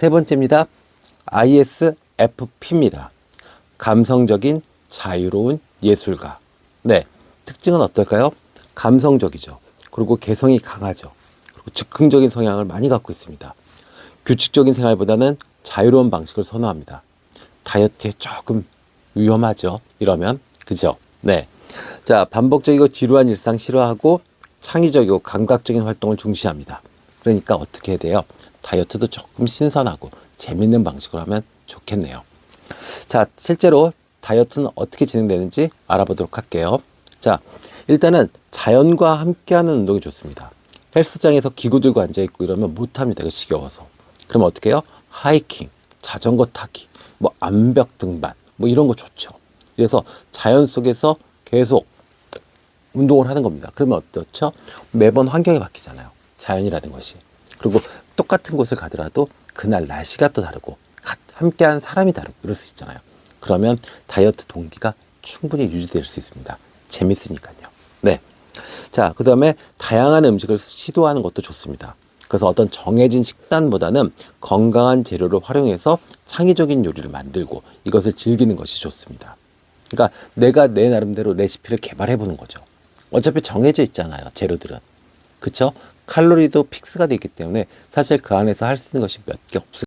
세 번째입니다. ISFP입니다. 감성적인 자유로운 예술가. 네. 특징은 어떨까요? 감성적이죠. 그리고 개성이 강하죠. 그리고 즉흥적인 성향을 많이 갖고 있습니다. 규칙적인 생활보다는 자유로운 방식을 선호합니다. 다이어트에 조금 위험하죠. 이러면. 그죠? 네. 자, 반복적이고 지루한 일상 싫어하고 창의적이고 감각적인 활동을 중시합니다. 그러니까 어떻게 해야 돼요? 다이어트도 조금 신선하고 재밌는 방식으로 하면 좋겠네요. 자, 실제로 다이어트는 어떻게 진행되는지 알아보도록 할게요. 자, 일단은 자연과 함께하는 운동이 좋습니다. 헬스장에서 기구 들고 앉아 있고 이러면 못합니다. 이거 지겨워서. 그럼 어떻게 해요? 하이킹, 자전거 타기, 뭐 암벽 등반, 뭐 이런 거 좋죠. 그래서 자연 속에서 계속 운동을 하는 겁니다. 그러면 어떻죠? 매번 환경이 바뀌잖아요. 자연이라는 것이. 그리고 똑같은 곳을 가더라도 그날 날씨가 또 다르고 가- 함께한 사람이 다르고 이럴 수 있잖아요. 그러면 다이어트 동기가 충분히 유지될 수 있습니다. 재밌으니까요. 네. 자, 그 다음에 다양한 음식을 시도하는 것도 좋습니다. 그래서 어떤 정해진 식단보다는 건강한 재료를 활용해서 창의적인 요리를 만들고 이것을 즐기는 것이 좋습니다. 그러니까 내가 내 나름대로 레시피를 개발해 보는 거죠. 어차피 정해져 있잖아요. 재료들은. 그쵸? 칼로리도 픽스가 되어 있기 때문에 사실 그 안에서 할 수 있는 것이 몇 개 없을